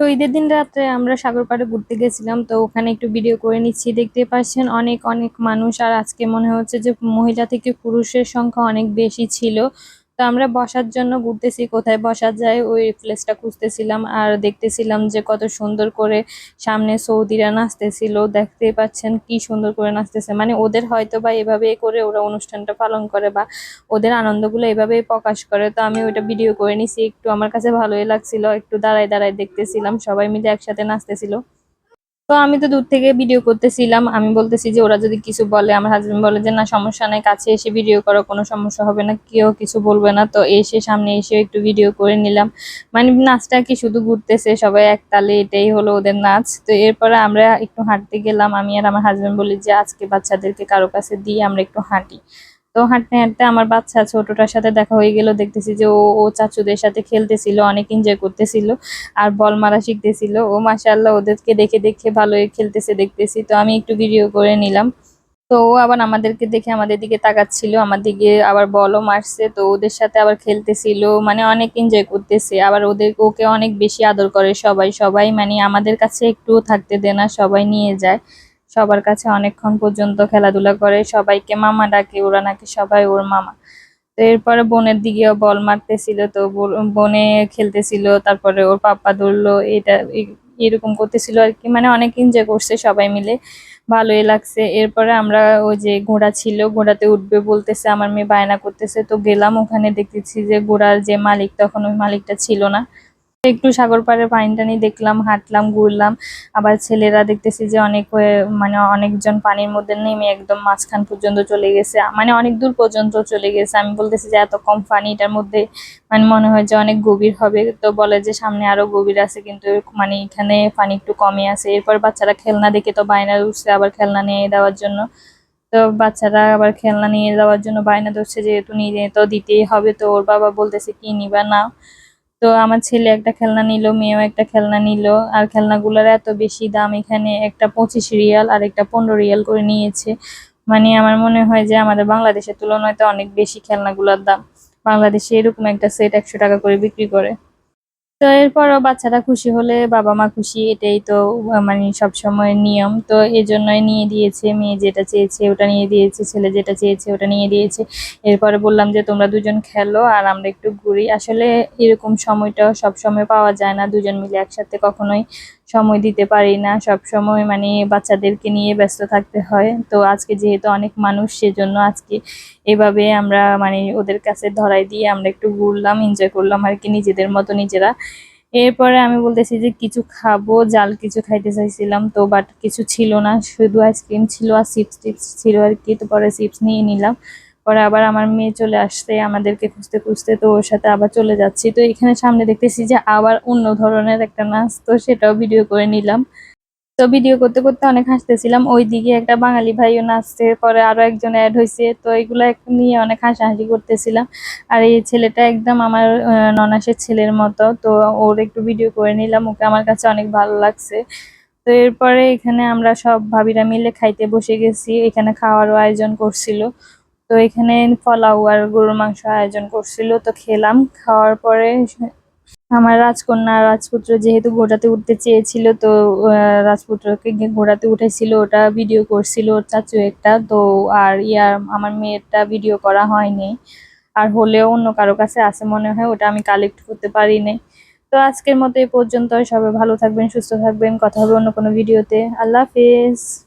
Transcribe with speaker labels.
Speaker 1: তো ঈদের দিন রাত্রে আমরা সাগর পাড়ে ঘুরতে গেছিলাম, তো ওখানে একটু ভিডিও করে নিচ্ছি। দেখতে পাচ্ছেন অনেক অনেক মানুষ, আর আজকে মনে হচ্ছে যে মহিলা থেকে পুরুষের সংখ্যা অনেক বেশি ছিল। তো আমরা বসার জন্য ঘুরতেছি, কোথায় বসা যায়, ওই প্লেসটা খুঁজতেছিলাম আর দেখতেছিলাম যে কত সুন্দর করে সামনে সৌদিরা নাচতেছিল দেখতে পাচ্ছেন কি সুন্দর করে নাচতেছে। মানে ওদের হয়তো বা এভাবে করে ওরা অনুষ্ঠানটা পালন করে বা ওদের আনন্দগুলো এভাবেই প্রকাশ করে, তো আমি ওইটা ভিডিও করে নিছি, একটু আমার কাছে ভালোই লাগছিল, একটু দাঁড়ায় দাঁড়ায় দেখতেছিলাম, সবাই মিলে একসাথে নাচতেছিল। তো আমি তো দূর থেকে ভিডিও করতেছিলাম। আমি বলতেছি যে, ওরা যদি কিছু বলে, আমার হাজবেন্ড বলে যে, না, সমস্যা নাই, কাছে এসে ভিডিও করো, কোনো সমস্যা হবে না, কেউ কিছু বলবে না। তো এসে সামনে এসে একটু ভিডিও করে নিলাম। মানে নাচটা কি শুধু ঘুরতেছে, সবাই এক তালে, এটাই হলো ওদের নাচ। তো এরপরে আমরা একটু হাঁটতে গেলাম। আমি আর আমার হাজবেন্ড বলি যে, আজকে বাচ্চাদেরকে কারও কাছে দিয়ে আমরা একটু হাঁটি। তো হাঁটতে হাঁটতে আমার বাচ্চা ছোটটার সাথে দেখা হয়ে গেল, দেখতেছি যে ও ও চাচুদের সাথে খেলতেছিল, অনেক এনজয় করতেছিল আর বল মারা শিখতেছিল। ও মাশাআল্লাহ ওদেরকে দেখে দেখে ভালোই খেলতেছে, দেখতেছি। তো আমি একটু ভিডিও করে নিলাম। তো ও আবার আমাদেরকে দেখে আমাদের দিকে তাকাচ্ছিল, আমার দিকে আবার বলও মারছে। তো ওদের সাথে আবার খেলতেছিল মানে অনেক এনজয় করতেছে। আবার ওদের, ওকে অনেক বেশি আদর করে সবাই। সবাই মানে আমাদের কাছে একটুও থাকতে দেয় না, সবাই নিয়ে যায়। সবার কাছে অনেকক্ষণ পর্যন্ত খেলাধুলা করে, সবাইকে মামা ডাকে, ওরা নাকি সবাই ওর মামা। তো এরপরে বোনের দিকেও বল মারতেছিল, তো বোন- খেলতেছিল, তারপরে ওর পাপ্পা ধরলো, এটা এরকম করতেছিল আর কি। মানে অনেক এনজয় করছে সবাই মিলে, ভালোই লাগছে। এরপরে আমরা ওই যে ঘোড়া ছিল, ঘোড়াতে উঠবে বলতেছে, আমার মেয়ে বায়না করতেছে। তো গেলাম ওখানে, দেখতেছি যে ঘোড়ার যে মালিক, তখন ওই মালিকটা ছিল না। একটু সাগর পাড়ে পানি টানি দেখলাম, হাঁটলাম, ঘুরলাম। আবার ছেলেরা দেখতেছি যে অনেক হয়ে- মানে অনেকজন পানির মধ্যে নেমে একদম মাঝখান পর্যন্ত চলে গেছে। মানে অনেক দূর পর্যন্ত চলে গেছে। আমি বলতেছি যে এত কম পানি, এটার মধ্যে মানে মনে হয় যে অনেক গভীর হবে। তো বলে যে সামনে আরও গভীর আছে, কিন্তু মানে এখানে পানি একটু কমে আছে। এরপর বাচ্চারা খেলনা দেখে তো বায়না উঠছে আবার খেলনা নিয়ে দেওয়ার জন্য। তো বাচ্চারা আবার খেলনা নিয়ে যাওয়ার জন্য বায়না ধরছে, যেহেতু নিয়ে তো দিতেই হবে। তো ওর বাবা বলতেছে কি নিবা না তো আমার ছেলে একটা খেলনা নিল, মেয়েও একটা খেলনা নিল, আর খেলনাগুলোর এত বেশি দাম এখানে, একটা পঁচিশ রিয়াল আর একটা পনেরো রিয়াল করে নিয়েছে। মানে আমার মনে হয় যে আমাদের বাংলাদেশের তুলনায় তো অনেক বেশি খেলনাগুলোর দাম। বাংলাদেশে এরকম একটা সেট একশো টাকা করে বিক্রি করে। তো এরপরও বাচ্চারা খুশি হলে বাবা মা খুশি, এটাই তো মানে সবসময় নিয়ম। তো এই জন্যই নিয়ে দিয়েছে, মেয়ে যেটা চেয়েছে ওটা নিয়ে দিয়েছে, ছেলে যেটা চেয়েছে ওটা নিয়ে দিয়েছে। এরপরে বললাম যে, তোমরা দুজন খেলো আর আমরা একটু ঘুরি। আসলে এরকম সময়টা সবসময় পাওয়া যায় না, দুজন মিলে একসাথে কখনোই সময় দিতে পারি না। সব সময় মানে বাচ্চাদেরকে নিয়ে ব্যস্ত থাকতে হয়। তো আজকে যেহেতু অনেক মানুষ, সেজন্য আজকে এভাবে আমরা মানে ওদের কাছে ধরাই দিয়ে আমরা একটু ঘুরলাম এনজয় করলাম আর কি নিজেদের মতো নিজেরা। এরপরে আমি বলতেছি যে কিছু খাব, জাল কিছু খাইতে চাইছিলাম তো বাট কিছু ছিল না। শুধু আইসক্রিম ছিল আর চিপস টিপস ছিল আর কি। তো পরে চিপস নিয়ে নিলাম। পরে আবার আমার মেয়ে চলে আসছে, আমাদেরকে খুঁজতে খুঁজতে তো ওর সাথে আবার চলে যাচ্ছি। তো এখানে সামনে দেখতেছি যে আবার অন্য ধরনের একটা নাচ, তো সেটাও ভিডিও করে নিলাম। তো ভিডিও করতে করতে অনেক হাসতেছিলাম। ওইদিকে একটা বাঙালি ভাইও নাচছে, পরে আরও একজন অ্যাড হয়েছে তো এগুলো নিয়ে অনেক হাসাহাসি করতেছিলাম। আর এই ছেলেটা একদম আমার ননাসের ছেলের মতো। তো ওর একটু ভিডিও করে নিলাম। ওকে আমার কাছে অনেক ভালো লাগছে। তো এরপরে এখানে আমরা সব ভাবিরা মিলে খাইতে বসে গেছি। এখানে খাওয়ারও আয়োজন করছিল। তো এখানে পোলাও আর গরুর মাংস আয়োজন করছিল, তো খেলাম। খাওয়ার পরে আমার রাজকন্যা রাজপুত্র যেহেতু ঘোড়াতে উঠতে চেয়েছিল, তো রাজপুত্রকে ঘোড়াতে উঠেছিল ওটা ভিডিও করছিল ওর চাচু একটা, তো আর ইয়ার আমার মেয়েরটা ভিডিও করা হয়নি। আর হলেও অন্য কারও কাছে আছে মনে হয়, ওটা আমি কালেক্ট করতে পারিনি। তো আজকের মতো এই পর্যন্ত সবাই ভালো থাকবেন, সুস্থ থাকবেন। কথা হবে অন্য কোনো ভিডিওতে আল্লাহ হাফেজ।